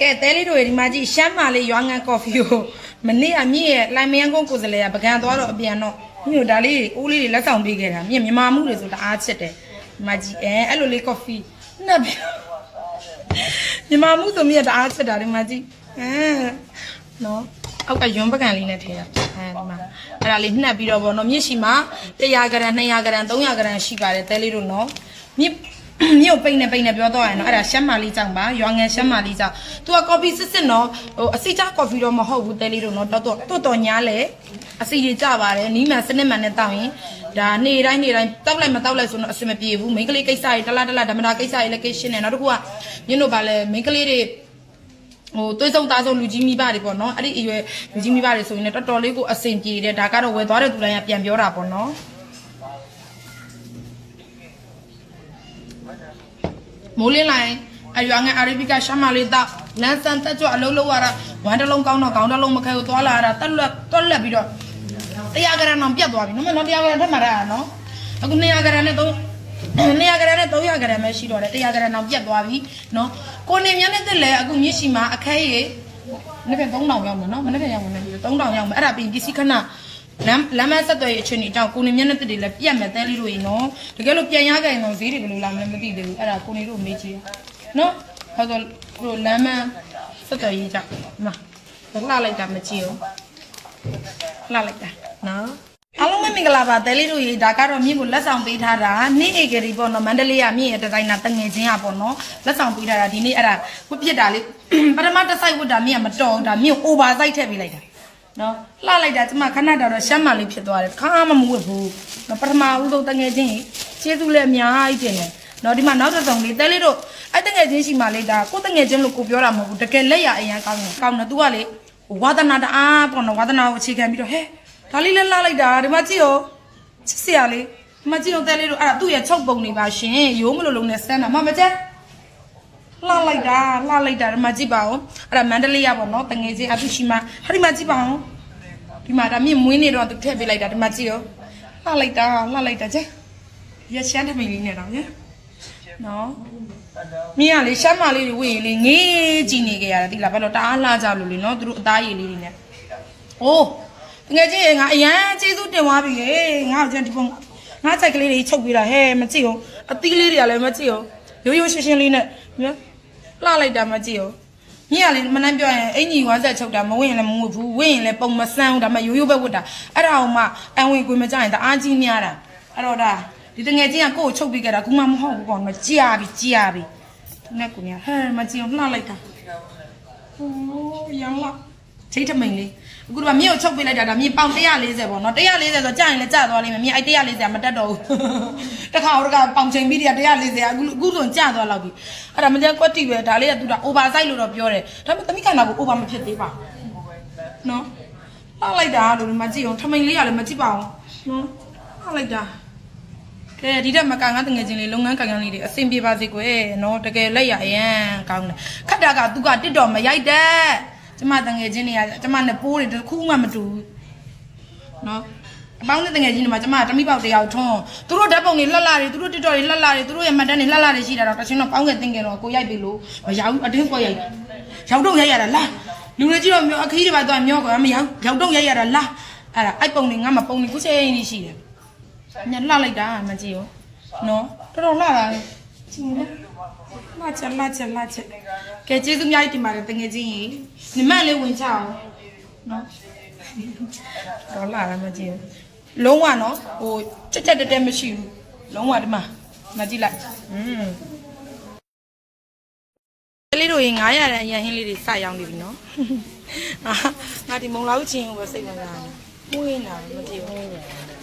ကဲတဲလေးတို့ရေဒီမှာကြည့်ရှမ်းမာလေးရွာငံကော်ဖီကိုမနေ့အမြင့်ရဲ့လိုင်မယန်ကုန်းကိုယ်စလဲကပကံသွားတော့အပြန်တော့မြို့ဒါလေးအိုးလေးတွေလက်ဆောင်ပေးခဲ့တာမြင့်မြမာမှုတွေဆိုတအားချစ်တယ်ဒီမှာကြည့်အဲအဲ့လိုလေးကော်ဖီနှက်ပြီးမြမာမှုဆိုမြင့်တအားချစ်တာဒီမှာကြည့်အဲနော်အောက်ကရွံပကံလေးနဲ့ထည့်တာအဲဒီမှာအဲ့ဒါလေးနှက်ပြီးတော့ဗောနော်မြင့်ရှိမှာ100ဂရမ်200ဂရမ်300ဂရမ်ရှိပါတယ်တဲလေးတို့နော်မြင့် မြို့ပိတ်နေပိတ်နေပြောတော့ရနော်အဲ့ဒါရှမ်းမာလေးကြောင့်ပါရွာငယ်ရှမ်းမာလေးကြောင့် तू က coffee စစ်စစ်နော်ဟိုအစီချ coffee တော့မဟုတ်ဘူးတဲလေးတို့နော်တော်တော်တော်တော်ညားလေအစီတွေကြပါတယ်နီးမှန်စနစ်မှန်နဲ့တောက်ရင်ဒါနေ့တိုင်းနေ့တိုင်းတောက်လိုက်မတောက်လိုက်ဆိုတော့အဆင်မပြေဘူးမိန်းကလေးကိစ္စတွေတလားတလားဓမ္မတာကိစ္စတွေလည်းကိရှင်းနေနောက်တစ်ခုကညတို့ဗာလဲမိန်းကလေးတွေဟိုသွေးဆုံးသားဆုံးလူကြီးမိဘတွေပေါ့နော်အဲ့ဒီအရွယ်လူကြီးမိဘတွေဆိုရင်လည်းတော်တော်လေးကိုအဆင်ပြေတယ်ဒါကတော့ဝယ်သွားတဲ့သူတိုင်းကပြန်ပြောတာပေါ့နော် မိုးလင်းလိုက်အရွာငယ်အာရဗီကရှမ်းမလေးတော့လန်ဆန်တက်ကြွအလုံးလုံးရတာဝမ်းတစ်လုံးကောင်းတော့ခေါင်းတစ်လုံးမခဲဘူးသွားလာရတာတက်လက်တက်လက်ပြီးတော့တရားကရန်အောင်ပြတ်သွားပြီနော်မနော်တရားကရန်ထက်မှာရတာနော်အခု200ကရန်နဲ့3 200ကရန်နဲ့300ကရန်ပဲရှိတော့တယ်တရားကရန်အောင်ပြတ်သွားပြီနော်ကိုနေမြန်းနဲ့တက်လဲအခုမြစ်ရှိမှာအခဲရေနေ့ပြန်3000ရောက်မယ်နော်မနေ့ပြန်ရောက်မယ်3000ရောက်မယ်အဲ့ဒါပြီးပစ္စည်းခဏ လမ်းလမ်းမဆက်သွယ်ရေးအခြေအနေအကြောင်းကိုနေမြန်းနဲ့တက်တွေလည်းပြတ်မယ်တဲလေးတို့ရေနော်တကယ်လို့ပြန်ရကြရင်တော့ဈေးတွေဘယ်လိုလာမလဲမသိသေးဘူးအဲ့ဒါကိုနေတို့မေးကြည့်နော်ဟောဆိုတို့လမ်းမဆက်သွယ်ရေးကြောင့်မလှလိုက်တာမကြည့်ဘူးလှလိုက်တာနော်အားလုံးပဲမင်္ဂလာပါတဲလေးတို့ရေဒါကတော့မြင့်ကိုလက်ဆောင်ပေးထားတာနေ့ဧကရီပေါ့နော်မန္တလေးကမြင့်ရဲ့ဒီဇိုင်နာတငယ်ချင်းอ่ะပေါ့နော်လက်ဆောင်ပေးထားတာဒီနေ့အဲ့ဒါဝတ်ပြစ်တာလေးပထမတစ်ဆိုင်ဝတ်တာမြင့်ကမတော်ဘူးဒါမြင့် over size ထည့်ပေးလိုက်တာ နော်လှလိုက်တာကျမခဏတော့ရှမ်းမလေးဖြစ်သွားတယ်ခါမှမဝတ်ဘူးနော်ပထမဦးဆုံးတငယ်ချင်းကျေးဇူးလည်းအများကြီးတင်တယ်နော်ဒီမှာနောက်တစ်စုံလေးတဲလေးတို့အဲ့တငယ်ချင်းရှိမှလေးဒါကိုတငယ်ချင်းလို့ကိုပြောတာမဟုတ်ဘူးတကယ်လက်ရအရင်ကောင်းတယ်ကောင်းတယ် तू ကလေဝါသနာတအားပေါ့နော်ဝါသနာကိုအခြေခံပြီးတော့ဟဲ့ဒါလေးလည်းလှလိုက်တာဒီမှာကြည့်ရောချစ်စရာလေးဒီမကြည့်အောင်တဲလေးတို့အဲ့ဒါသူ့ရဲ့ချုပ်ပုံနေပါရှင်ရိုးမလို့လုံးနဲ့စမ်းတာမမကျက် လှလိုက်တာလှလိုက်တာဒီမှာကြည့်ပါဦးအဲ့ဒါမန္တလေးရပါတော့တငယ်ချင်းအဖီရှိမဟာဒီမှာကြည့်ပါဦးဒီမှာဒါမြင့်မွေးနေတော့သူထည့်ပေးလိုက်တာဒီမှာကြည့်ရောလှလိုက်တာလှလိုက်တာကျက်ရရှမ်းထမိန်လေးနဲ့တော့ညနော်မြင်ရလေရှမ်းမလေးတွေဝေးရင်လေငေးကြည့်နေကြရတာဒီလားဘာလို့တအားလှကြလို့လေနော်သူတို့အသားရည်လေးတွေနဲ့အိုးငယ်ချင်းရေငါအရန်ကျေးဇူးတင်သွားပြီလေငါ့ကိုကျန်ဒီပုံငါ့ဆိုင်ကလေးတွေချုပ်ပြီးတာဟဲ့မကြည့်ဘူးအသီးလေးတွေကလည်းမကြည့်ဘူးရိုးရိုးရှင်းရှင်းလေးနဲ့မြ လှလိုက်တာမှကြည့်ရောမြင့်ကလည်းမနှမ်းပြောရင်အင်ကြီးဝါဆက်ချုပ်တာမဝင်ရင်လည်းမဝင်ဘူးဝင်ရင်လည်းပုံမဆန်းဘူးဒါမှရိုးရိုးပဲဝတ်တာအဲ့ဒါအောင်မှအဝင်ကွေမကြရင်တအားကြီးများတာအဲ့တော့ဒါဒီတငယ်ချင်းကကိုယ်ကိုချုပ်ပြီးကြတာခုမှမဟုတ်ဘူးပေါ့နော်ကြာပြီကြာပြီသူနဲ့ကိုမြဟဲမကြည့်အောင်လှလိုက်တာဟိုးရမ်းလာချိန်ထမိန်လေး အခုတော့မြေကိုချုပ်ပေးလိုက်တာဒါမြေပေါင်140ပေါ့နော်140ဆိုကြာရင်လည်းကြာသွားလိမ့်မယ်မြေအဲ့140ကမတက်တော့ဘူးတခါတော့ကပေါင်ချိန်ပြီးတည်း140အခုအခုဆိုကြာသွားလောက်ပြီအဲ့ဒါမကြကွက်တိပဲဒါလေးကသူက over size လို့တော့ပြောတယ်ဒါပေမဲ့သမီးခန္ဓာကို over မဖြစ်သေးပါဘူးနော်လောက်လိုက်တာလို့မကြည့်အောင်ထမိန်လေးကလည်းမကြည့်ပါအောင်နော်လောက်လိုက်တာကဲဒီတက်မကန်ကတငယ်ချင်းလေးလုပ်ငန်းကန်ကန်လေးတွေအဆင်ပြေပါစေကွယ်နော်တကယ်လက်ရအရန်ကောင်းတယ်ခက်တာကသူကတစ်တော်မရိုက်တဲ့ ကျမတငယ်ချင်းတွေကကျမနဲ့ပိုးတွေတစ်ခုမှမတူဘူးနော်အပေါင်းတဲ့တငယ်ချင်းတွေမှာကျမတမိပေါက်တယောက်ထွန်းသူတို့ဓာတ်ပုံတွေလှလှတွေသူတို့တစ်တော်တွေလှလှတွေသူတို့ရဲ့မှတ်တမ်းတွေလှလှတွေရှိတာတော့တချင်းတော့ပေါင်းငယ်တင်ငယ်တော့ကိုရိုက်ပြီလို့မရောက်ဘူးအတင်းကိုရိုက်ရောက်တော့ရိုက်ရတာလားလူတွေကြည့်တော့မျောအခီးတွေပါတော့မျောကွာမရောက်ရောက်တော့ရိုက်ရတာလားအဲ့ဒါအဲ့ပုံတွေငါမပုံတွေခုချိန်ကြီးရှိတယ်ညလှလိုက်တာမကြည့်ဘူးနော်တော်တော်လှတာလေကြည့်နေ လှချက်လှချက်လှချက်ကဲကျေးဇူးအများကြီးတင်ပါတယ်တငယ်ချင်းကြီးညီမလေးဝင်ချအောင်နော်တော်လှတာမကြည့်ဘူးလုံးဝနော်ဟိုချက်ချက်တက်တက်မရှိဘူးလုံးဝဒီမှာမကြည့်လိုက်อืมကလေးတို့ရေ900ရန်ရန်ဟင်းလေးတွေစရောင်းနေပြီနော်အာငါဒီမုံလောက်ချင်းကိုပဲစိတ်ဝင်စားတယ်မွေးနေတာမကြည့်ဘူး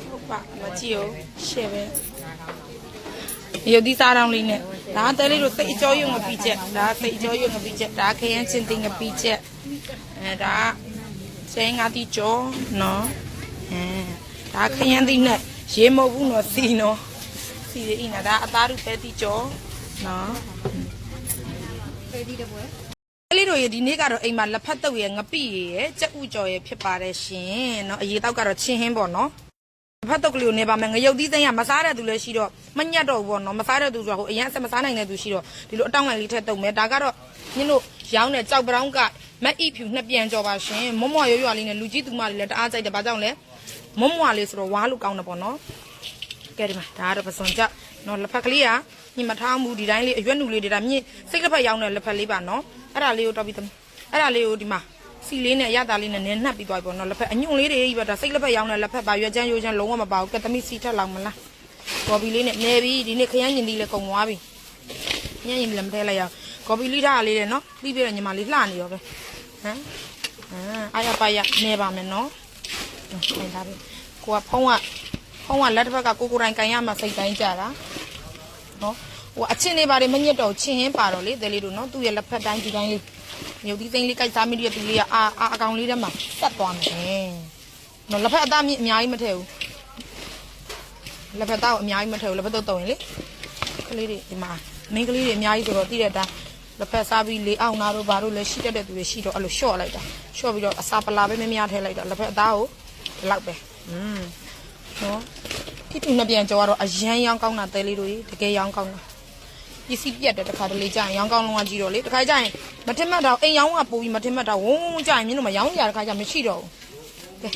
ဟုတ်ပါမကြည့်ဘူးရှယ်ပဲ ရုပ်သီးစားတောင်းလေးနဲ့ဒါကတဲလေးတို့စိတ်အကျော်ရုံငပိချက်ဒါကစိတ်အကျော်ရုံငပိချက်ဒါကခရမ်းချင်းတင်ငပိချက်အဲဒါကကျင်းငါတီကျော်နော်အဲဒါကခရမ်းသီးနဲ့ရေမဟုတ်ဘူးနော်စီနော်စီရင်းနာဒါအသားရုပ်ပဲတီကျော်နော် ကလေးတို့ရေဒီနေ့ကတော့အိမ်မှာလက်ဖက်တုပ်ရယ်ငပိရယ်ကြက်ဥကြော်ရယ်ဖြစ်ပါတယ်ရှင်เนาะအရေးတောက်ကတော့ချင်းဟင်းပေါ့နော် ဖတ်တော့ကလေးကိုနေပါမယ်ငရုတ်သီးသိန်းကမစားတဲ့သူလည်းရှိတော့မညက်တော့ဘူးပေါ့နော်မစားတဲ့သူဆိုတာဟိုအရင်အဆက်မစားနိုင်တဲ့သူရှိတော့ဒီလိုအတောင်ငယ်လေးထည့်တုံမယ်ဒါကတော့ညတို့ရောင်းတဲ့ကြောက်ပရောင်းကမက်အီဖြူနှစ်ပြန်ကြော်ပါရှင်မွမွရွရွလေးနဲ့လူကြီးသူမလေးလည်းတအားကြိုက်တယ်ဘာကြောင့်လဲမွမွလေးဆိုတော့ဝါလို့ကောင်းတယ်ပေါ့နော်ကဲဒီမှာဒါကတော့ပစွန်ချက်နော်လက်ဖက်ကလေးကညမထားမှုဒီတိုင်းလေးအရွက်နုလေးတွေဒါမြင့်စိတ်လက်ဖက်ရောင်းတဲ့လက်ဖက်လေးပါနော်အဲ့ဒါလေးကိုတော့ပြီးသမအဲ့ဒါလေးကိုဒီမှာ စီလေးနဲ့ရတာလေးနဲ့နင်းနှက်ပြီးသွားပြီပေါ့နော်လက်ဖက်အညွန့်လေးတွေကြီးပဲဒါစိတ်လက်ဖက်ရောင်းတဲ့လက်ဖက်ပါရွက်ချမ်းရွက်ချမ်းလုံးဝမပါဘူးကဲသမီးစီထက်လောက်မလားကော်ပီလေးနဲ့နေပြီဒီနေ့ခရမ်းညင်သီးလည်းကုန်သွားပြီညင်ညင်လည်းမထဲလိုက်ရအောင်ကော်ပီလေးထားလေးတဲ့နော်ပြီးပြီးတော့ညီမလေးလှနေရောပဲဟမ်အာအားရပါရနေပါမယ်နော်ဟုတ်ဒါပဲကိုကဖုံးကဖုံးကလက်တစ်ဖက်ကကိုကိုယ်တိုင်ကန်ရမှစိတ်တိုင်းကြတာနော်ဟိုအချင်းလေးပါတယ်မညစ်တော့ချင်းဟင်းပါတော့လေတဲလေးတို့နော်သူ့ရဲ့လက်ဖက်တိုင်းဒီတိုင်းလေး မြုပ်သီးသိန်းလေးကြိုက်စားမိတဲ့သူလေးကအာအာအကောင်လေးထဲမှာတက်သွားမယ်။နော်လက်ဖက်အသားမြင့်အများကြီးမထည့်ဘူး။လက်ဖက်သားကိုအများကြီးမထည့်ဘူးလက်ဖက်တော့တုံရင်လေ။ကလေးတွေဒီမှာမင်းကလေးတွေအများကြီးဆိုတော့တိတဲ့အတိုင်းလက်ဖက်စားပြီးလေးအောင်နာတို့ဘာတို့လည်းရှိတတ်တဲ့သူတွေရှိတော့အဲ့လိုရှော့လိုက်တာ။ရှော့ပြီးတော့အစာပလာပဲမများထည့်လိုက်တာလက်ဖက်အသားကိုဒီလောက်ပဲ။อืมနော်ခိတူနှစ်ပြန်ကြောကတော့အရန်ရောင်းကောင်းတာတဲလေးတို့ကြီးတကယ်ရောင်းကောင်းတာ။ ပစ္စည်းပြတ်တယ်တခါတလေကြာရင်ရောင်းကောင်းလုံးဝကြည့်တော့လေတခါကြာရင်မထင်မှတ်တော့အိမ်ရောင်းကပို့ပြီးမထင်မှတ်တော့ဝုန်းဝုန်းကြာရင်မင်းတို့မရောင်းကြတခါကြာမရှိတော့ဘူးကဲ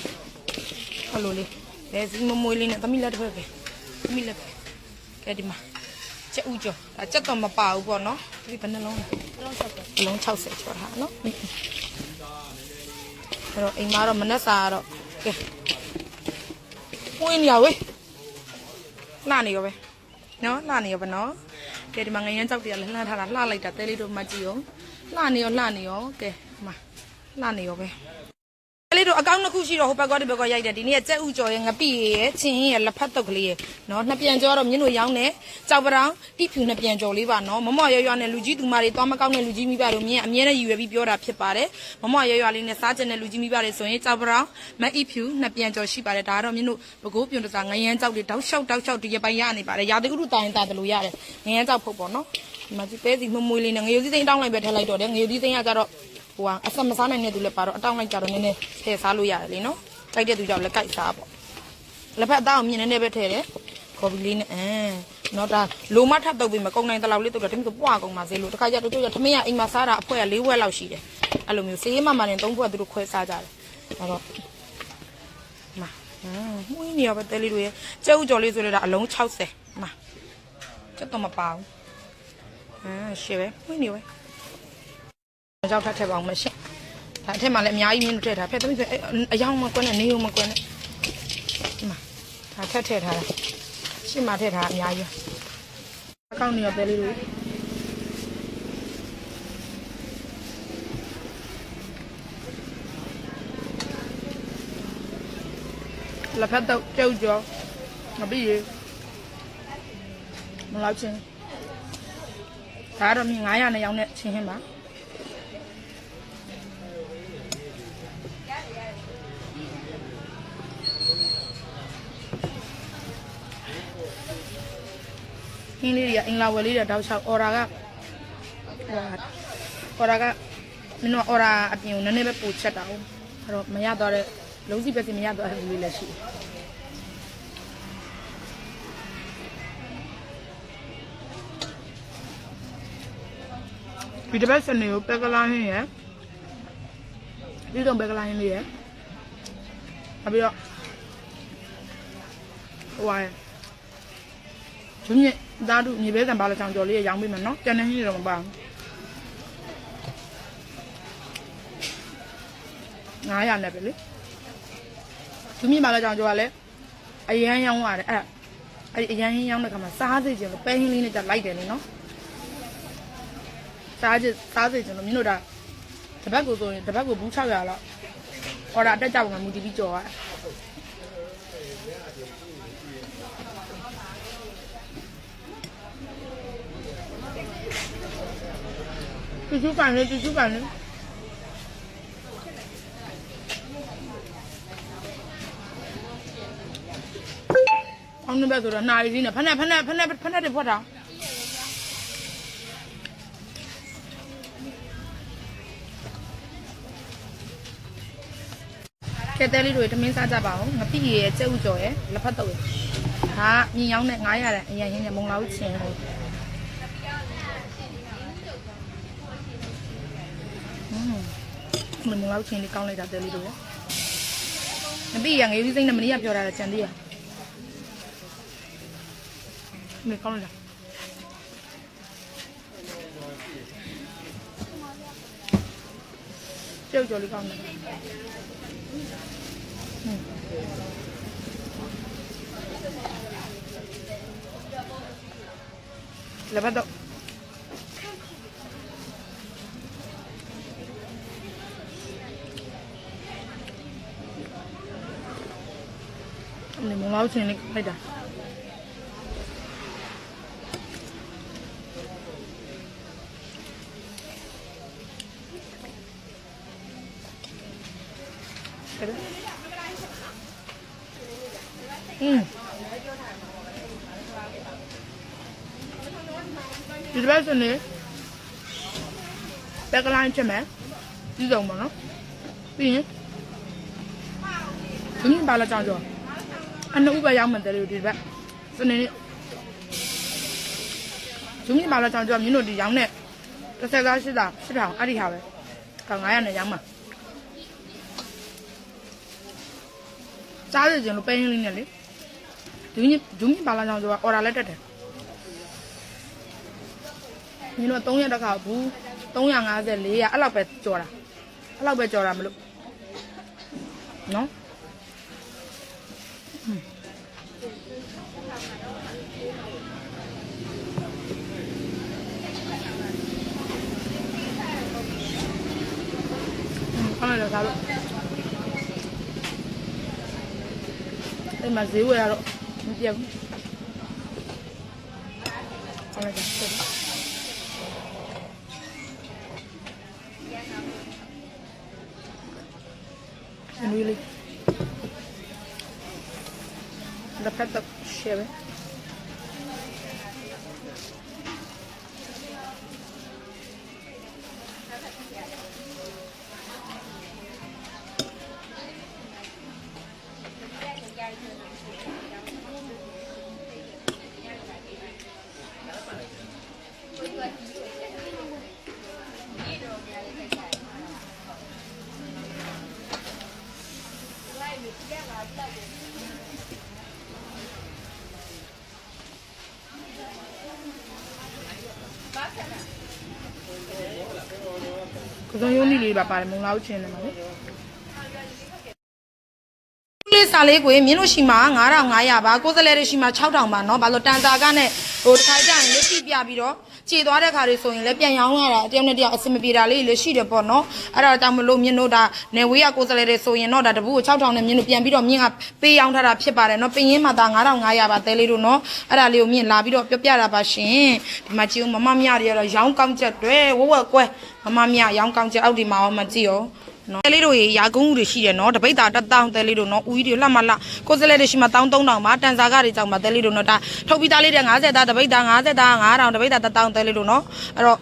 ဟလိုလေးလက်စီမမွေးလေးနဲ့သမီးလက်တစ်ဖက်ပဲသမီးလက်ပဲကဲဒီမှာချက်ဥကျော်ဒါချက်တော့မပါဘူးပေါ့နော်ဒီဘယ်နှလုံးလဲအလုံး60ကျော်တာနော်အဲ့တော့အိမ်မှာတော့မနှက်စာကတော့ကဲဝင်းရဝေးလှနေရောပဲနော်လှနေရောဗောနော် ကဲဒီမှာငရမ်းကြောက်တွေကလည်းလှထားတာလှလိုက်တာတဲလေးတို့မှကြည့်အောင်လှနေရောလှနေရောကဲဒီမှာလှနေရောပဲတဲ လေးတို့အကောင့်နှစ်ခုရှိတော့ဟိုဘက်ကဒီဘက်ကရိုက်တယ်ဒီနေ့ကကြက်ဥကြော်ရဲ့ငပိရဲ့ချင်းရဲ့လက်ဖက်တုပ်ကလေးရဲ့နော်နှစ်ပြန်ကြောတော့မြင်းတို့ရောင်းတယ်ကြောက်ပရောင်တိဖြူနှစ်ပြန်ကြောလေးပါနော်မမော့ရွရွနဲ့လူကြီးသူမတွေသွားမကောက်တဲ့လူကြီးမိဘတို့မြင်းအမြဲတမ်းယူရပြီးပြောတာဖြစ်ပါတယ်မမော့ရွရွလေးနဲ့စားကျင်တဲ့လူကြီးမိဘတွေဆိုရင်ကြောက်ပရောင်မအီဖြူနှစ်ပြန်ကြောရှိပါတယ်ဒါကတော့မြင်းတို့ဘကိုးပြွန်တစားငရမ်းကြောက်တွေတောက်လျှောက်တောက်လျှောက်ဒီရပိုင်ရနေပါတယ်ရာသီဥတုတိုင်းတာတယ်လို့ရတယ်ငရမ်းကြောက်ဖို့ပေါ့နော်ဒီမှာဒီတဲစီမမွေးလေးနဲ့ငရုတ်သီးသိန်းတောင်းလိုက်ပဲထည့်လိုက်တော့တယ်ငရုတ်သီးသိန်းကကြတော့ ဟိုကအဆက်မစားနိုင်တဲ့သူလည်းပါတော့အတောင်းလိုက်ကြတော့နည်းနည်းထည့်စားလို့ရတယ်လေနော်ကြိုက်တဲ့သူကြောင့်လည်းကြိုက်စားပေါ့လက်ဖက်အသားကိုမြင်နေနေပဲထည့်တယ်ကော်ပီလေးနဲ့အမ်နော်ဒါလိုမထပ်တုပ်ပြီးမကုန်နိုင်တဲ့လောက်လေးတုပ်တော့တမီးကပွားကုန်ပါစေလို့တခါကျတော့တို့ရထမင်းကအိမ်မှာစားတာအဖွဲက၄ဝက်လောက်ရှိတယ်အဲ့လိုမျိုးစေးမမနဲ့၃ဘွက်သူတို့ခွဲစားကြတယ်အဲ့တော့မာဟမ်မှုင်းနေရပဲတဲလေးတို့ရဲ့ကျဲဥကြော်လေးဆိုလဲဒါအလုံး60မာကျတော့မပါဘူးဟမ်ရှေ့ပဲမှုင်းနေပဲ ကြောက်ထပ်ထည့်ပါအောင်မရှင့်ဒါအထက်မှာလည်းအများကြီးမြင်းတို့ထည့်ထားဖက်သမီးဆိုအယောင်မကွန်းနဲ့နေုံမကွန်းနဲ့ဒီမှာဒါထက်ထည့်ထားတာရှေ့မှာထည့်ထားအများကြီးအကောင့်နေရပဲလေးတို့လက်ဖက်တော့ကြောက်ကြောမပြီးရမလောက်ချင်းဒါတော့မြင်900နဲ့ရောင်းတဲ့ချင်းဟင်းပါ ဟင်းလေးတွေကအင်္ဂလာဝယ်လေးတွေတောက်ချောက်အော်ရာကဟိုအော်ရာကမင်းတို့အော်ရာအပြင်ကိုနည်းနည်းပဲပိုချက်တာဟုတ်အဲ့တော့မရတော့တဲ့လုံးစီပဲစီမရတော့အဲ့ဒီလေးလည်းရှိတယ်ဒီတစ်ပတ်စနေကိုပက်ကလာဟင်းရယ်ဒီတော့ပက်ကလာဟင်းလေးရယ်နောက်ပြီးတော့ဟိုဟာသူည သားတို့မြေပဲကံပါလာချောင်းကြော်လေးရရောင်းပေးမယ်နော်ကျန်တဲ့ဟင်းတွေတော့မပါဘူး900နဲ့ပဲလေသူမြေပါလာချောင်းကြော်ကလည်းအရန်ရောင်းရတယ်အဲ့အဲ့အရန်ဟင်းရောင်းတဲ့ခါမှာစားစေချင်လို့ပဲဟင်းလေးနဲ့ကြလိုက်တယ်လေနော်စားကြစားစေကျွန်တော်မင်းတို့ဒါတပတ်ကိုဆိုရင်တပတ်ကိုဘူး600လောက်အော်ဒါအတက်ကြပါမှာမူတီပြီးကြော်ရတူ တူကန်လေတူတူကန်လေအောင်နေပဲဆိုတော့နာရီစီးနဲ့ဖက်နဲ့ဖက်နဲ့ဖက်နဲ့ဖက်နဲ့တွေဖွက်တာကဲတဲလေးတွေတမင်းစားကြပါအောင်ငပိရရဲ့ကျဲဥကြော်ရဲ့လက်ဖက်တုပ်ရဲ့ဒါမြင်ရောင်းနဲ့900တဲ့အရင်ရင်းနဲ့မုံလာဦးချင်းဟို อืมမုံလာဦးချင်းလေးကောင်းလိုက်တာတဲလေးတို့ရဲ့ငပိရငယ်ဦးစိမ့်နဲ့မနေ့ကပြောတာကြံသေးရမေကောင်းလိုက်တာကျုပ်ကြော်လေးကောင်းတယ်လက်ဖက်တော့ နေမလောက်ချင်းလေးလိုက်တာอืมဒီတစ်ပတ်စနေဘက်ကလိုင်းချက်မယ်ဒီစုံပါနော်ပြီးရင်ဘင်းပါလာကြောင်ကြော အနှုတ်ပဲရောက်မှတယ်လို့ဒီတစ်ပတ်စနေနေ့ဇုံးပါလာကြောင်ကြောမြင်းတို့ဒီရောင်းတဲ့တစ်ဆက်သားရှစ်တာရှစ်ထောင်အဲ့ဒီဟာပဲကောင်900နဲ့ရောင်းမှာစားရခြင်းလို့ပဲရင်းလေးနဲ့လေဒီညဇုံးပါလာကြောင်ကြောအော်ဒါလက်တက်တယ်ညီတို့3ရက်တစ်ခါဘူး350 400အဲ့လောက်ပဲကြော်တာအဲ့လောက်ပဲကြော်တာမလို့နော် အဲ့ဒါကတော့အဲ့မှာဈေးဝယ်ရတော့မပြတ်ဘူးအဲ့ဒါဆက် And really, the pet of Chevy. ။ ကစုံရုံးလေးလေးပါပါတယ်မုံလာဦးချင်းတယ်မှာလေ။လေးစာလေးကိုမြင်းတို့ရှိမှာ9500ပါကိုယ်စလဲတွေရှိမှာ6000ပါเนาะဘာလို့တန်တာကနဲ့ဟိုတစ်ခါကျရင်လက်ပြပြပြီးတော့ ခြေသွားတဲ့ခါတွေဆိုရင်လည်းပြန်ရောင်းရတာတယောက်နဲ့တယောက်အဆင်မပြေတာလေးလည်းရှိတယ်ပေါ့နော်အဲ့ဒါတောင်မလို့မြင်းတို့ဒါနေဝေးရကိုစလဲတွေဆိုရင်တော့ဒါတပူ6000နဲ့မြင်းတို့ပြန်ပြီးတော့မြင်းကပေးရောင်းထားတာဖြစ်ပါတယ်နော်ပင်ရင်းမှာဒါ9500ပါသဲလေးတို့နော်အဲ့ဒါလေးကိုမြင်းလာပြီးတော့ပြောပြတာပါရှင်ဒီမှာကြည့်ဦးမမမြတွေကတော့ရောင်းကောင်းချက်တွေဝဝကွဲမမမြရောင်းကောင်းချက်အောက်ဒီမှာရောမကြည့်ရော နော်တဲလေးတို့ရေရာကုန်းဦးတွေရှိတယ်နော်တပိတ်တာတစ်တောင်းတဲလေးတို့နော်ဦးကြီးတွေလှမှလှကိုစလဲတွေရှိမှတောင်း3000ပါတန်စာကတွေကြောင့်ပါတဲလေးတို့နော်ဒါထုတ်ပြီးသားလေးတဲ့50သားတပိတ်တာ50သား9000တပိတ်တာတစ်တောင်းတဲလေးတို့နော်အဲ့တော့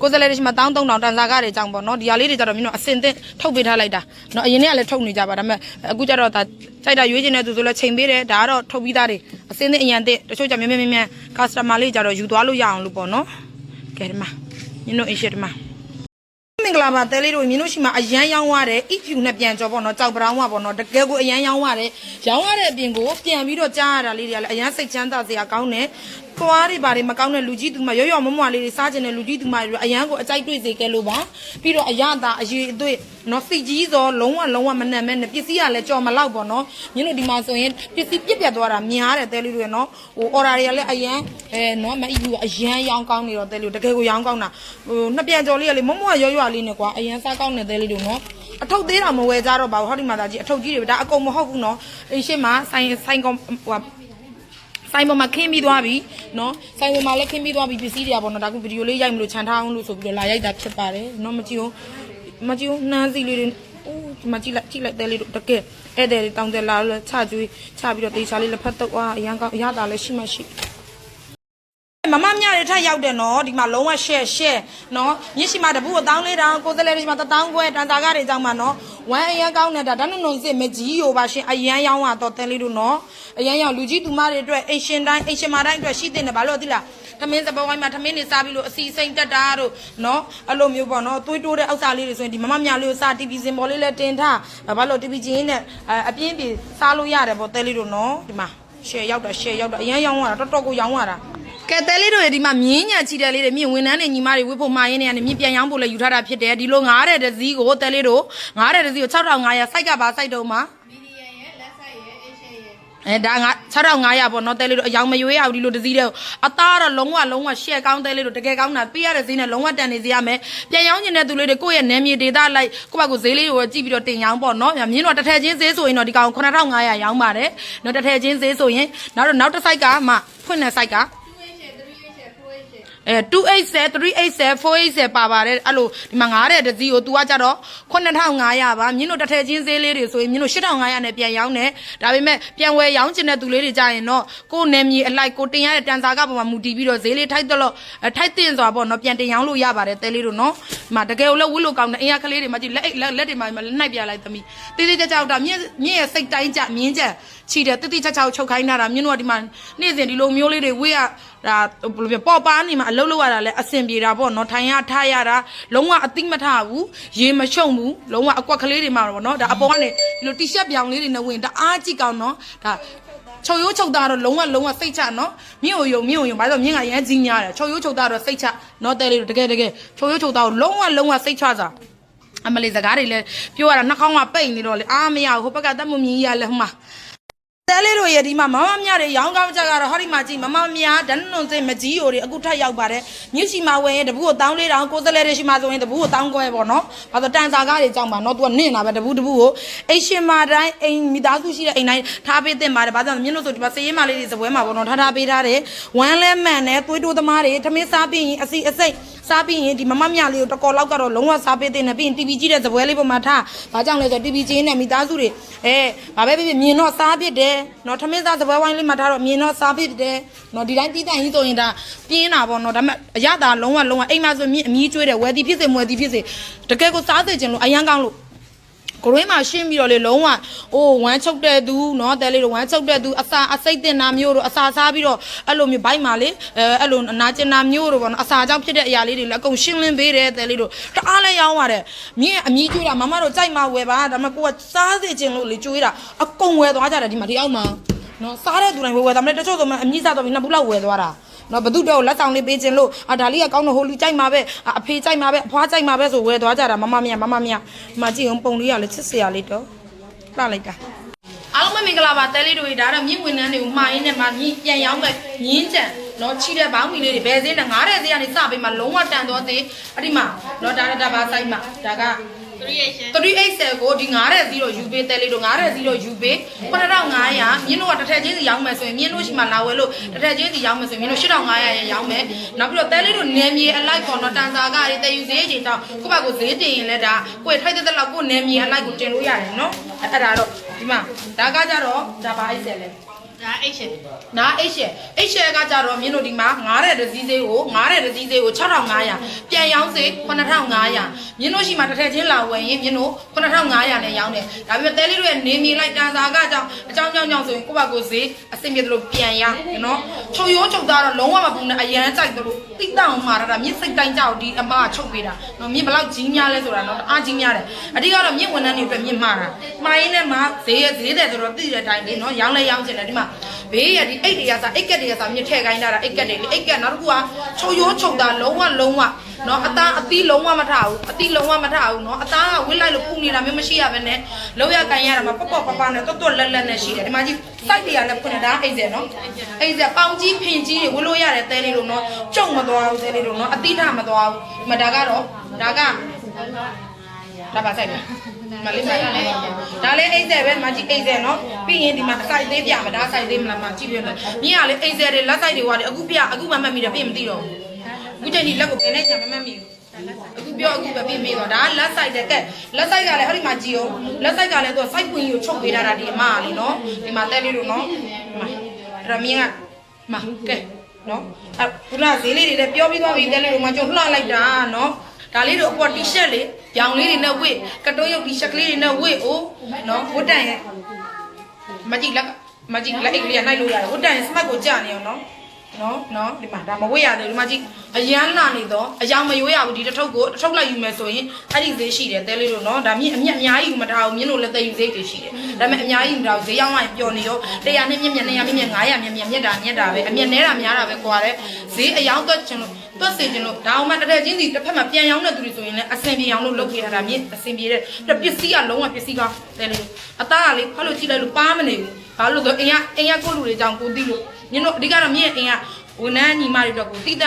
ကိုစလဲတွေရှိမှတောင်း3000တန်စာကတွေကြောင့်ပေါ့နော်ဒီဟာလေးတွေကြတော့မင်းတို့အစင်သင့်ထုတ်ပေးထားလိုက်တာနော်အရင်ကလည်းထုတ်နေကြပါဒါပေမဲ့အခုကျတော့ဒါကြိုက်တာရွေးချင်တဲ့သူဆိုလဲချိန်ပေးတယ်ဒါကတော့ထုတ်ပြီးသားတွေအစင်သင့်အရင်သင့်တချို့ကြမြဲမြဲမြဲမြဲ customer လေးကြတော့ယူသွားလို့ရအောင်လို့ပေါ့နော်ကဲဒီမှာမင်းတို့အင်ရှစ်ဒီမှာ မင်္ဂလာပါတဲလေးတို့မြင်လို့ရှိမှအရန်ရောင်းရတဲ့ EQ နဲ့ပြန်ကြောပေါ့နော်ကြောက်ပရောင်းဝပေါ့နော်တကယ်ကိုအရန်ရောင်းရတဲ့ရောင်းရတဲ့အပြင်ကိုပြန်ပြီးတော့ကြားရတာလေးတွေကလည်းအရန်စိတ်ချမ်းသာစရာကောင်းတယ် သွားတွေဘာတွေမကောင်းတဲ့လူကြီးသူမရောရောမမွားလေးတွေစားကျင်တဲ့လူကြီးသူမတွေအရန်ကိုအကြိုက်တွေ့စေခဲ့လို့ပါပြီးတော့အရသာအရေးအသွေးနော်စိတ်ကြီးစောလုံးဝလုံးဝမနှံ့မဲနဲ့ပစ္စည်းကလည်းကြော်မလောက်ပေါ့နော်မြင်လို့ဒီမှာဆိုရင်ပစ္စည်းပြက်ပြက်သွားတာများတယ်တဲလေးတွေနော်ဟို order တွေကလည်းအရန်အဲနော်မ EQ အရန်ရောင်းကောင်းနေတော့တဲလေးတကယ်ကိုရောင်းကောင်းတာဟိုနှစ်ပြန်ကြော်လေးကလေမမွားရောရောလေးနဲ့ကွာအရန်စားကောင်းတဲ့တဲလေးတွေနော်အထုပ်သေးတာမဝယ်ကြတော့ပါဘူးဟောဒီမှာသာကြီးအထုပ်ကြီးတွေဒါအကုန်မဟုတ်ဘူးနော်အင်းရှင်းမှာဆိုင်ဆိုင်ကောင်ဟို ဆိုင်ပေါ်မှာခင်းပြီးသွားပြီနော်ဆိုင်ပေါ်မှာလည်းခင်းပြီးသွားပြီပစ္စည်းတွေပါတော့ဒါကဗီဒီယိုလေးရိုက်မလို့ခြံထားအောင်လို့ဆိုပြီးတော့လာရိုက်တာဖြစ်ပါတယ်နော်မကြည့်ဘူးမကြည့်ဘူးနှမ်းစီလေးတွေအိုးဒီမှာကြည့်လိုက်ကြည့်လိုက်တဲလေးတို့တကယ်ဧည့်သည်တွေတောင်းတယ်လာလို့ချကျွေးချပြီးတော့တေချာလေးလက်ဖက်တော့အာရန်ကောင်းအရသာလည်းရှိမှရှိ မမမြတွေထပ်ရောက်တယ်နော်ဒီမှာလုံးဝ share share နော်မြစ်ရှိမှာတပူအတောင်းလေးတောင်ကိုယ်စလဲတွေမှာတတောင်းခွဲတန်တာကတွေကြောင့်မှာနော်ဝမ်းအရန်ကောင်းနေတာဒါနုံနုံစစ်မကြီးရောပါရှင်အရန်ရောင်းတော့တဲလေးတို့နော်အရန်ရောင်းလူကြီးသူမတွေအတွက်အိမ်ရှင်တိုင်းအိမ်ရှင်မတိုင်းအတွက်ရှိတဲ့နေဘာလို့သိလားသမင်းစပေါ်ဝိုင်းမှာသမင်းနေစားပြီးလို့အစီစိမ့်တက်တာတို့နော်အဲ့လိုမျိုးပေါ့နော်သွေးတိုးတဲ့အောက်စာလေးတွေဆိုရင်ဒီမမမြလေးကိုစား TV စင်ပေါ်လေးလည်းတင်ထားဘာလို့ TV ချင်းနဲ့အပြင်းပြေစားလို့ရတယ်ပေါ့တဲလေးတို့နော်ဒီမှာ share ရောက်တာ share ရောက်တာအရန်ရောင်းရတာတော်တော်ကိုရောင်းရတာ ကဲတဲလေးတို့ရေဒီမှာမြင်းညာချီတဲ့လေးတွေမြင့်ဝန်ထမ်းတွေညီမတွေဝှဖို့မှာရင်းနေရတယ်မြင့်ပြန်ရောင်းဖို့လည်းယူထားတာဖြစ်တယ်ဒီလိုငားတဲ့တစည်းကိုတဲလေးတို့ငားတဲ့တစည်းကို6500စိုက်ကပါစိုက်တော့မှာမီဒီယံရဲ့လက်ဆက်ရဲ့အေရှရဲ့အဲဒါငါ6500ပေါ့နော်တဲလေးတို့အယောင်မရွေးရဘူးဒီလိုတစည်းတဲ့အသားတော့လုံးဝလုံးဝရှက်ကောင်းတဲလေးတို့တကယ်ကောင်းတာပေးရတဲ့ဈေးနဲ့လုံးဝတန်နေစေရမယ်ပြန်ရောင်းနေတဲ့သူလေးတွေကိုယ့်ရဲ့နယ်မြေဒေသလိုက်ကိုယ့်ဘက်ကဈေးလေးကိုကြည့်ပြီးတော့တင်ရောင်းပေါ့နော်မြင်းတော့တစ်ထည့်ချင်းဈေးဆိုရင်တော့ဒီကောင်9500ရောင်းပါတယ်နော်တစ်ထည့်ချင်းဈေးဆိုရင်နောက်တော့နောက်တစ်စိုက်ကမှဖွင့်တဲ့စိုက်က 2H 3H 4H အဲ280 380 480ပါပါတယ်အဲ့လိုဒီမှာငားတဲ့တစည်းကို तू ကကြတော့9500ပါမြင်းတို့တစ်ထည့်ချင်းဈေးလေးတွေဆိုရင်မြင်းတို့8500နဲ့ပြန်ရောင်းတယ်ဒါပေမဲ့ပြန်ဝယ်ရောင်းချင်တဲ့သူလေးတွေကြရင်တော့ကိုယ်နယ်မြေအလိုက်ကိုတင်ရတဲ့တန်စာကပေါ်မှာမူတည်ပြီးတော့ဈေးလေးထိုက်တော့ထိုက်တင်စွာပေါ့နော်ပြန်တင်ရောင်းလို့ရပါတယ်တဲလေးတို့နော်ဒီမှာတကယ်လို့ဝတ်လို့ကောင်းတဲ့အင်အားကလေးတွေမှကြည့်လက်အိတ်လက်လက်တွေမှလက်နှိုက်ပြလိုက်သမီးတေးသေးကြကြတော့မြင်းမြင်းရဲ့စိတ်တိုင်းကြမြင်းချက်ချီတယ်တိတိကျကျချုပ်ခိုင်းတာမြင်းတို့ကဒီမှာနေ့စဉ်ဒီလိုမျိုးလေးတွေဝေးရ ဒါဘယ်လိုပြောပေါ့ပါနေမှာအလုပ်လုပ်ရတာလဲအဆင်ပြေတာပေါ့နော်ထိုင်ရထားရတာလုံးဝအသိမထဘူးရေမရှုံဘူးလုံးဝအကွက်ကလေးတွေမှာပေါ့နော်ဒါအပေါ်ကနေဒီလိုတီရှပ်ပြောင်လေးတွေနဲ့ဝင်ဒါအားကြည့်ကောင်းနော်ဒါချုပ်ရိုးချုပ်သားတော့လုံးဝလုံးဝစိတ်ချနော်မြင့်ကိုယုံမြင့်ကိုယုံဘာလို့မြင့်ကရမ်းကြီးညားတယ်ချုပ်ရိုးချုပ်သားတော့စိတ်ချနော်တဲလေးတို့တကယ်တကယ်ချုပ်ရိုးချုပ်သားကိုလုံးဝလုံးဝစိတ်ချစားအမလေးစကားတွေလည်းပြောရတာနှာခေါင်းကပိတ်နေတော့လေအားမရဘူးဟိုဘက်ကတက်မမြင်ကြီးရလဲဟိုမှာ တဲလေးတို့ရဲ့ဒီမှာမမမြတွေရောင်းကောင်းကြကတော့ဟောဒီမှာကြည့်မမမြဒန်းနွန်စိမကြီးယိုတွေအခုထပ်ရောက်ပါတယ်မြစ်ရှိမှာဝင်ရင်တပူကိုတောင်းလေးတောင်းကိုစလဲတွေရှိမှာဆိုရင်တပူကိုတောင်းခွဲပေါ့နော်ဘာလို့တန်စာကားတွေကြောက်မှာနော်သူကနင့်တာပဲတပူတပူကိုအိမ်ရှင်မာတိုင်းအိမ်မိသားစုရှိတဲ့အိမ်တိုင်းထားပေးတင်ပါတယ်ဘာကြောင့်လဲမြင့်လို့ဆိုဒီမှာစည်ရင်မလေးတွေစပွဲမှာပေါ့နော်ထားထားပေးထားတယ်ဝမ်းလဲမှန်တယ်သွေးတိုးသမားတွေထမင်းစားပြီးရင်အစီအစိတ် စားပြီးရင်ဒီမမမြလေးကိုတကော်လောက်ကတော့လုံးဝစားပေးတင်တယ်ပြီးရင် TV ကြည့်တဲ့စပွဲလေးပေါ်မှာထားဘာကြောင့်လဲဆိုတော့ TV ချင်းနဲ့မိသားစုတွေအဲဘာပဲဖြစ်ဖြစ်မြင်တော့စားဖြစ်တယ်နော်ထမင်းစားစပွဲဝိုင်းလေးမှာထားတော့မြင်တော့စားဖြစ်တယ်နော်ဒီတိုင်းတီးတိုင်ကြီးဆိုရင်ဒါပြင်းတာပေါ့နော်ဒါပေမဲ့အရသာလုံးဝလုံးဝအိမ်မှာဆိုမြင်အမီးကျွေးတယ်ဝယ်သည်ဖြစ်စေမဝယ်သည်ဖြစ်စေတကယ်ကိုစားစေချင်လို့အရန်ကောင်းလို့ ကိုရင်းမှာရှင်းပြီးတော့လေလုံးဝအိုးဝမ်းချုပ်တဲ့သူเนาะတဲလေးတို့ဝမ်းချုပ်တဲ့သူအစာအစိတ်တင်တာမျိုးတို့အစာစားပြီးတော့အဲ့လိုမျိုးဘိုက်မှာလေအဲအဲ့လိုနာကျင်တာမျိုးတို့ပေါ့နော်အစာကြောင့်ဖြစ်တဲ့အရာလေးတွေလည်းအကုန်ရှင်းလင်းပေးတယ်တဲလေးတို့တအားလဲရောင်းပါတယ်မြင်းအမီးကျွေးတာမမတို့ကြိုက်မှဝယ်ပါဒါပေမဲ့ကိုကစားစေချင်လို့လေကျွေးတာအကုန်ဝယ်သွားကြတယ်ဒီမှာဒီအောက်မှာနော်စားတဲ့သူတိုင်းဝယ်ဝယ်ဒါပေမဲ့တချို့ဆိုမှအမီးစားတော့ပြီးနှစ်ဘူးလောက်ဝယ်သွားတာ နော်ဘသူတော့လက်ဆောင်လေးပေးခြင်းလို့အာဒါလေးကကောင်းတော့ဟိုလူကြိုက်မှာပဲအာအဖေကြိုက်မှာပဲအဖွားကြိုက်မှာပဲဆိုဝယ်သွားကြတာမမမြမမမြဒီမှာကြည့်အောင်ပုံလေးကလည်းချစ်စရာလေးတော့လှလိုက်တာအားလုံးပဲမင်္ဂလာပါတဲလေးတို့ဒါတော့မြင့်ဝင်နှန်းတွေကိုမှာရင်းနဲ့မှာမြင့်ပြန်ရောင်းမဲ့မြင်းကြံနော်ချီတဲ့ဘောင်းမီလေးတွေဘယ်စင်းနဲ့ငားတဲ့စင်းကနေစပေးမှာလုံးဝတန်တော့သေးအဲ့ဒီမှာနော်ဒါဒါဘာဆိုင်မှာဒါက 3H 380ကိုဒီ9တဲ့0ယူပေးတဲလေးတို့9တဲ့0ယူပေး9500မြင်းတို့ကတစ်ထက်ချင်းစီရောင်းမယ်ဆိုရင်မြင်းတို့ရှိမှလာဝယ်လို့တစ်ထက်ချင်းစီရောင်းမယ်ဆိုရင်မြင်းတို့8500ရရောင်းမယ်နောက်ပြီးတော့တဲလေးတို့နယ်မြေအလိုက်ပေါ့နော်တန်စာကတွေတည်ယူဈေးကြီးတောင်းကိုယ့်ဘက်ကိုဈေးတင်ရင်လည်းဒါကိုယ်ထိုက်တဲ့လောက်ကိုနယ်မြေအလိုက်ကိုတင်လို့ရတယ်နော်အဲ့ဒါတော့ဒီမှာဒါကကြတော့ဒါဘာအိတ်ဆက်လဲ ဒါ H နားအိတ်ရှယ်အိတ်ရှယ်ကကြတော့မြင်းတို့ဒီမှာ9တဲ့ဒဇီးသေးကို9တဲ့ဒဇီးသေးကို6500ပြန်ရောင်းစေ9500မြင်းတို့ရှိမှတစ်ထက်ချင်းလာဝယ်ရင်မြင်းတို့9500နဲ့ရောင်းတယ်ဒါပေမဲ့တဲလေးတို့ရဲ့နေမြေလိုက်တန်စာကကြောင့်အကြောင်းကြောင့်ကြောင့်ဆိုရင်ကိုယ့်ဘက်ကိုဈေးအဆင်ပြေတယ်လို့ပြန်ရနော်ချုပ်ရိုးချုပ်သားတော့လုံးဝမပူနဲ့အရန်ကြိုက်တယ်လို့ တိတောင်မှာတာမြင့်စိတ်တိုင်းကြောက်ဒီအမကချုပ်ပေးတာနော်မြင့်ဘလောက်ကြီးများလဲဆိုတာနော်အားကြီးများတယ်အဓိကတော့မြင့်ဝန်ထမ်းတွေအတွက်မြင့်မှားတာမှားရင်းနဲ့မှာဈေးရဈေးတယ်ဆိုတော့သိတဲ့အတိုင်းလေးနော်ရောင်းလဲရောင်းချင်တယ်ဒီမှာဘေးရဒီအိတ်တွေကစားအိတ်ကက်တွေကစားမြစ်ထဲခိုင်းတာအိတ်ကက်တွေလေအိတ်ကက်နောက်တစ်ခုကချုပ်ရိုးချုပ်တာလုံးဝလုံးဝ နော်အသားအသီးလုံးဝမထဘူးအသီးလုံးဝမထဘူးနော်အသားကဝစ်လိုက်လို့ပူနေတာမျိုးမရှိရဘဲနဲ့လောက်ရကန်ရတာမှာပေါ့ပေါ့ပပနဲ့တွတ်တွတ်လက်လက်နဲ့ရှိတယ်ဒီမှာကြီးစိုက်တွေကလည်းဖွင့်နေတာအိတ်စဲနော်အိတ်စဲပေါင်ကြီးဖင်ကြီးတွေဝစ်လို့ရတယ်တဲလေးလို့နော်ကျုံမသွားဘူးတဲလေးလို့နော်အသီးထမသွားဘူးဒီမှာဒါကတော့ဒါကဒါပါဆိုင်တယ်မလေးပါဒါလေးအိတ်ဆယ်ပဲမကြည့်အိတ်ဆယ်နော်ပြီးရင်ဒီမှာစိုက်သေးပြမဒါစိုက်သေးမလားမကြည့်ပြတယ်မြင်ရလေအိတ်ဆယ်တွေလက်စိုက်တွေဟွာတွေအခုပြအခုမှမှတ်မိတယ်ပြင်မသိတော့ဘူး အခုချိန်ဒီလက်ကိုဘယ်နဲ့ချာမမှတ်မိဘူးအခုပြောအခုပဲပြင်မိတော့ဒါလက်စိုက်တဲ့ကဲလက်စိုက်ကလည်းဟောဒီမှာကြည့်အောင်လက်စိုက်ကလည်းသူစိုက်ပွင့်ကြီးကိုချုပ်ပေးထားတာဒီအမကလीနော်ဒီမှာတဲလေးလို့နော်ဒီမှာအဲ့တော့မြင်ကမကဲနော်အဲခုနဈေးလေးတွေလည်းပြောပြီးသွားပြီတဲလေးတို့မှကျွန်တော်လှလိုက်တာနော်ဒါလေးတို့အပေါ် T-shirt လေးပြောင်လေးတွေနဲ့ဝစ်ကတုံးရုပ် T-shirt ကလေးတွေနဲ့ဝစ်အိုးနော်ဝတ်တန်ရဲ့မကြည့်လက်ကမကြည့်လက်အိတ်ကလေးကနှိုက်လို့ရတယ်ဝတ်တန်ရဲ့ smart ကိုကြာနေအောင်နော် နော်နော်ဒီမှာဒါမဝတ်ရသေးဘူးဒီမှာကြည့်အရန်လာနေတော့အယောင်မရွေးရဘူးဒီတစ်ထုပ်ကိုတစ်ထုပ်လိုက်ယူမယ်ဆိုရင်အဲ့ဒီဈေးရှိတယ်တဲလေးတို့နော်ဒါမြင့်အမြတ်အများကြီးယူမထားဘူးမြင့်တို့လည်းသိယူဈေးတွေရှိတယ်ဒါပေမဲ့အများကြီးယူထားဘူးဈေးရောက်မှပျော်နေတော့100နဲ့မြင့်မြတ်200မြင့်မြတ်900မြင့်မြတ်မြတ်တာမြတ်တာပဲအမြတ်နဲတာများတာပဲကွာတဲ့ဈေးအယောင်သွက်ချင်လို့သွက်စေချင်လို့ဒါအောင်မှတစ်ထက်ချင်းစီတစ်ဖက်မှာပြန်ရောင်းတဲ့သူတွေဆိုရင်လည်းအဆင်ပြေအောင်လို့လုပ်ခဲ့ရတာမြင့်အဆင်ပြေတဲ့ပြပစ္စည်းကလုံးဝပစ္စည်းကတဲလေးအသားကလေဖတ်လို့ကြည့်လိုက်လို့ပါမနေဘူးဘာလို့လဲဆိုအင်ကအိမ်ကကိုလူတွေကြောင့်ကိုသိလို့ မြင့်တို့အဓိကတော့မြင့်အိမ်ကဝန်ထမ်းညီမတွေတော့ကိုတိတ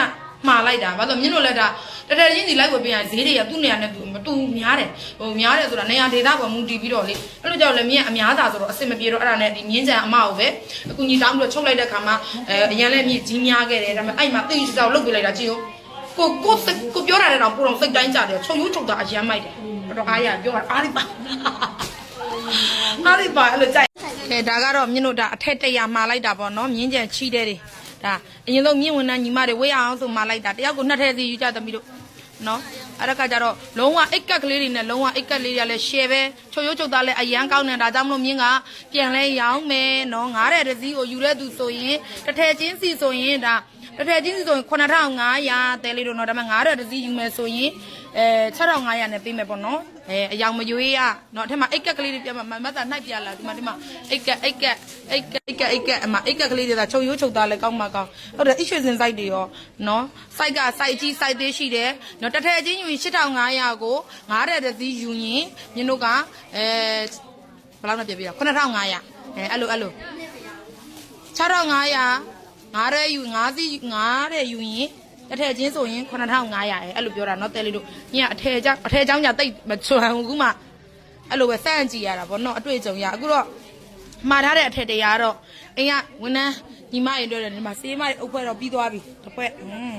မှားလိုက်တာဘာလို့မြင့်တို့လည်းဒါတထက်ချင်းစီလိုက်ဝယ်ပြန်ဈေးတွေကသူ့နေရာနဲ့သူမတူများတယ်ဟိုများတယ်ဆိုတာနေရာဒေသပေါ်မူတည်ပြီးတော့လေအဲ့လိုကြောင့်လည်းမြင့်အများသာဆိုတော့အဆင်မပြေတော့အဲ့ဒါနဲ့ဒီမြင့်ကြံအမကိုပဲအကူကြီးတောင်းပြီးတော့ချုပ်လိုက်တဲ့ခါမှာအဲအရင်လည်းမြင့်ကြီးများခဲ့တယ်ဒါပေမဲ့အဲ့မှာတိတ်ကြောက်လုတ်ပြလိုက်တာကြည့်ဦးကိုကိုစိတ်ကိုပြောရတယ်တော့ပူတော့စိတ်တိုင်းကြတယ်ချုပ်ရိုးချုပ်တာအရမ်းမိုက်တယ်အဲ့တော့အားရပြောတာအားရပါအားရပါအဲ့လိုကြိုက် ခဲဒါကတော့မြင့်တို့ဒါအထက်တရမှာလိုက်တာပေါ့နော်မြင်းကြံချီးတဲ့တွေဒါအရင်ဆုံးမြင့်ဝင်တဲ့ညီမတွေဝေးအောင်ဆိုမှာလိုက်တာတယောက်ကိုနှစ်ထည့်စီယူကြသမီးတို့နော်အဲ့ဒါကကြတော့လုံးဝအိတ်ကက်ကလေးတွေနဲ့လုံးဝအိတ်ကက်လေးတွေကလည်း share ပဲချုပ်ရိုးချုပ်သားလည်းအရန်ကောင်းနေတာဒါကြောင့်မလို့မြင်းကပြန်လဲရောင်းမယ်နော်ငားတဲ့တစ်စီးကိုယူတဲ့သူဆိုရင်တစ်ထည့်ချင်းစီဆိုရင်ဒါ တစ်ထည့်ချင်းစီဆိုရင်9500တဲလေးတို့နော်ဒါပေမဲ့ငားတဲ့တစ်စီးယူမယ်ဆိုရင်အဲ6500နဲ့ပေးမယ်ပေါ့နော်အဲအယောင်မရွေးရနော်အထက်မှာအိတ်ကက်ကလေးတွေပြမမတ်တာနှိုက်ပြလာဒီမှာဒီမှာအိတ်ကက်အိတ်ကက်အိတ်ကက်အိတ်ကက်အိတ်ကက်အမအိတ်ကက်ကလေးတွေကချုပ်ရိုးချုပ်သားလည်းကောင်းမှကောင်းဟုတ်တယ်အိတ်ရွှေစင် site တွေရောနော် site က site ကြီး site သေးရှိတယ်နော်တစ်ထည့်ချင်းယူရင်8500ကိုငားတဲ့တစ်စီးယူရင်မြင်းတို့ကအဲဘယ်လောက်နဲ့ပြပြတော့9500အဲအဲ့လိုအဲ့လို6500 ငားတဲ့ယူငားစီငားတဲ့ယူရင်တစ်ထည့်ချင်းဆိုရင်9500အဲအဲ့လိုပြောတာနော်တဲလေးတို့ညအထည့်ကြောင့်အထည့်ကြောင့်ညာတိတ်မချွန်ဘူးခုမှအဲ့လိုပဲစမ်းကြည့်ရတာဗောနော်အတွေ့အကြုံရအခုတော့မှာထားတဲ့အထက်တရားတော့အိမ်ကဝန်ထမ်းညီမတွေတွေ့တယ်ဒီမှာစေးမတွေအုပ်ဖွဲ့တော့ပြီးသွားပြီတစ်ဖွဲ့อืม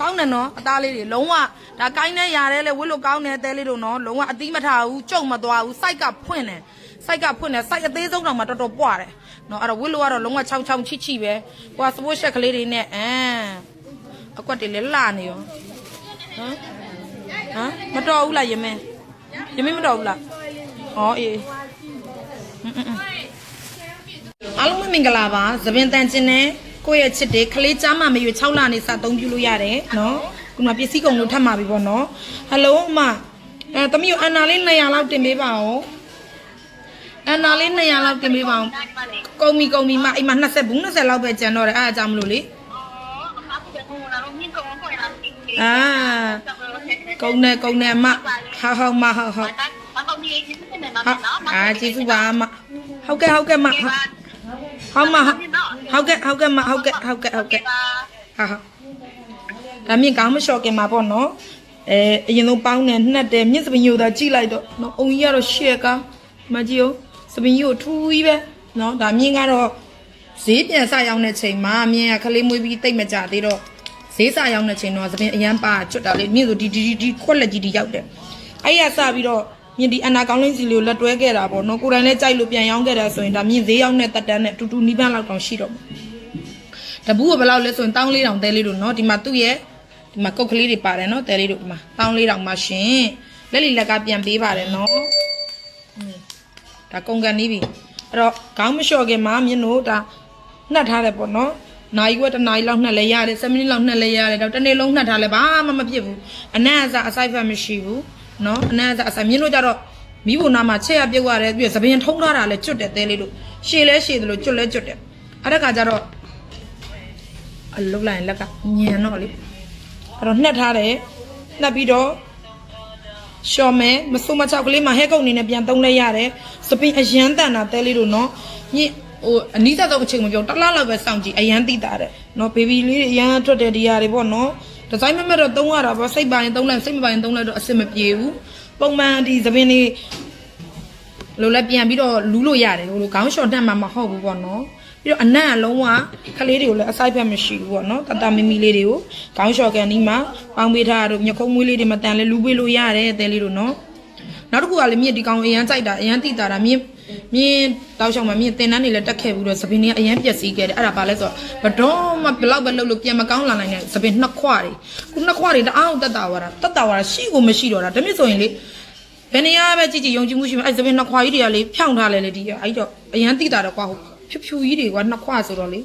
ကောင်းတယ်နော်အသားလေးတွေလုံးဝဒါကိုင်းနဲ့ရတဲ့လေဝစ်လို့ကောင်းတဲ့တဲလေးတို့နော်လုံးဝအသီးမထားဘူးကြုံမသွားဘူးစိုက်ကဖွင့်တယ်စိုက်ကဖွင့်တယ်စိုက်အသေးဆုံးတော့မှတော်တော်ပွားတယ် နော်အဲ့တော့ဝစ်လို့ကတော့လုံးဝချောင်းချောင်းချစ်ချစ်ပဲဟိုကစပိုးချက်ကလေးတွေနဲ့အမ်အကွက်တွေလည်းလာနေရောဟမ်ဟမ်မတော်ဘူးလားယမင်းယမင်းမတော်ဘူးလားဩအေးအားလုံးမင်္ဂလာပါသပင်တန်ကျင်နဲ့ကိုယ့်ရဲ့ချစ်တဲ့ခလေးချားမမရွေ6လနေစအသုံးပြုလို့ရတယ်နော်ခုနပစ္စည်းကုန်လို့ထပ်မှာပြီပေါ့နော်ဟယ်လိုအမအဲတမီးကိုအန်နာလေး200လောက်တင်ပေးပါဦး အန်နာလေး200လောက်တင်ပေးပါဦးကုန်ပြီကုန်ပြီမအိမ်မှာ20ဘူး20လောက်ပဲကျန်တော့တယ်အားအကြောင်းမလို့လေအာကုန်နေကုန်နေအမဟောက်ဟောက်မဟောက်ဟောက်ဟာအာကျေးဇူးပါအမဟုတ်ကဲ့ဟုတ်ကဲ့မဟုတ်ဟုတ်မဟုတ်ကဲ့ဟုတ်ကဲ့မဟုတ်ကဲ့ဟုတ်ကဲ့ဟုတ်ကဲ့ဟာဟာဒါမြင့်ကောင်းမလျှော့ခင်မှာပေါ့နော်အဲအရင်ဆုံးပေါင်းနေနှက်တယ်မြင့်စပင်ကြီးကိုသာကြည့်လိုက်တော့နော်အုံကြီးကတော့ရှေ့ကမကြည့်အောင် စပင်းကြီးကိုထူးကြီးပဲနော်ဒါမြင်းကတော့ဈေးပြန်ဆရောက်တဲ့ချိန်မှာမြင်းကခလေးမွေးပြီးတိတ်မကြသေးတော့ဈေးဆရောက်တဲ့ချိန်တော့စပင်းအရန်ပါကျွတ်တာလေမြင်းဆိုဒီဒီဒီခွက်လက်ကြီးဒီရောက်တယ်အဲ့ရဆပြီးတော့မြင်းဒီအနာကောင်းလင်းစီလေးကိုလက်တွဲခဲ့တာပေါ့နော်ကိုယ်တိုင်လည်းကြိုက်လို့ပြန်ရောင်းခဲ့တာဆိုရင်ဒါမြင်းဈေးရောက်တဲ့တက်တန်းနဲ့တူတူနီးပန်းလောက်တောင်ရှိတော့တပူးကဘယ်လောက်လဲဆိုရင်1400တဲလေးလို့နော်ဒီမှာသူ့ရဲ့ဒီမှာကုတ်ကလေးတွေပါတယ်နော်တဲလေးတို့ဒီမှာ1400မှာရှင်လက်လီလက်ကပြန်ပေးပါတယ်နော် ဒါကုန်ကန်နေပြီအဲ့တော့ခေါင်းမလျှော့ခင်မှာမြင်းတို့ဒါနှက်ထားတယ်ပေါ့နော်နိုင်ကွက်တနိုင်လောက်နှက်လဲရတယ်7မိနစ်လောက်နှက်လဲရတယ်တော့တစ်နေ့လုံးနှက်ထားလဲဘာမှမဖြစ်ဘူးအနံ့အစာအစိုက်ဖက်မရှိဘူးနော်အနံ့အစာအစိုက်မြင်းတို့ကြတော့မိဘနာမှာချက်ရပြုတ်ရတယ်ပြီးသပင်ထုံးထားတာလဲကျွတ်တယ်တဲလေးလို့ရှည်လဲရှည်တယ်လို့ကျွတ်လဲကျွတ်တယ်အဲ့ဒါကကြတော့အလုတ်လိုက်ရင်လက်ကညံတော့လေအဲ့တော့နှက်ထားတယ်နှက်ပြီးတော့ ရှော်မယ်မဆိုးမချောက်ကလေးမှာဟဲကုတ်အနေနဲ့ပြန်သုံးလိုက်ရတယ်စပင်အရန်တန်တာတဲလေးတို့နော်ညစ်ဟိုအနီးစပ်တော့အချိန်မပြောတစ်လားလောက်ပဲစောင့်ကြည့်အရန်တိတာတဲ့နော်ဘေဘီလေးတွေအရန်ထွက်တဲ့ဒီဟာတွေပေါ့နော်ဒီဇိုင်းမမတ်တော့သုံးရတာပေါ့စိတ်ပါရင်သုံးလိုက်စိတ်မပါရင်သုံးလိုက်တော့အဆင်မပြေဘူးပုံမှန်ဒီသပင်လေးလိုလဲပြန်ပြီးတော့လူးလို့ရတယ်ဟိုလိုခေါင်းလျှော်တတ်မှာမဟုတ်ဘူးပေါ့နော် ပြီးတော့အနံ့ကလုံးဝခလေးတွေကိုလည်းအဆိုင်ဖက်မရှိဘူးပေါ့နော်တတမီမီလေးတွေကိုခေါင်းလျှော်ကန်ဒီမှာပေါင်းပေးထားတာတို့မျက်ခုံးမွေးလေးတွေမတန်လဲလူးပေးလို့ရတယ်အသေးလေးတို့နော်နောက်တစ်ခုကလည်းမြင့်ဒီကောင်အရန်ကြိုက်တာအရန်တိတာတာမြင့်မြင်းတောက်ချောင်းမှာမြင်းတင်တန်းနေလည်းတက်ခဲ့ပြီးတော့သပင်တွေကအရင်ပျက်စီးခဲ့တယ်အဲ့ဒါဘာလဲဆိုတော့ဘတော်မှဘလောက်ပဲလှုပ်လို့ပြန်မကောင်းလာနိုင်တဲ့သပင်နှစ်ခွတွေခုနှစ်ခွတွေတအားတက်တာဝါတာတက်တာဝါတာရှိကိုမရှိတော့တာဒါမြစ်ဆိုရင်လေဘယ်နေရာပဲကြည့်ကြည့်ယုံကြည်မှုရှိမှအဲ့သပင်နှစ်ခွကြီးတွေကလေဖြောင်းထားလဲလေဒီအဲ့တော့အရင်တိတာတော့ကွာဟို ဖြူဖြူကြီးတွေကနှစ်ခွဆိုတော့လေ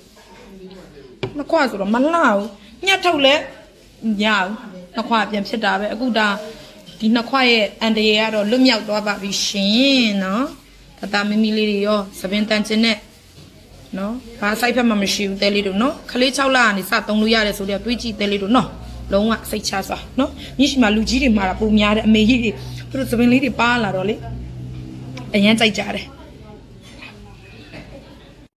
နှစ်ခွဆိုတော့မလှဘူးညက်ထုတ်လဲညအောင်နှစ်ခွပြန်ဖြစ်တာပဲအခုဒါဒီနှစ်ခွရဲ့အန်တရေကတော့လွတ်မြောက်သွားပါပြီရှင်နော်တတမီမီလေးတွေရောသပင်တန်ကျင်နဲ့နော်ဘာဆိုင်ဖက်မှမရှိဘူးတဲလေးတို့နော်ခလေး6လကနေစသုံးလို့ရတယ်ဆိုတော့တွေးကြည့်တဲလေးတို့နော်လုံးဝစိတ်ချစွာနော်မြစ်ရှိမှာလူကြီးတွေမှာတာပုံများတယ်အမေကြီးတွေသူတို့သပင်လေးတွေပါလာတော့လေအရန်ကြိုက်ကြတယ်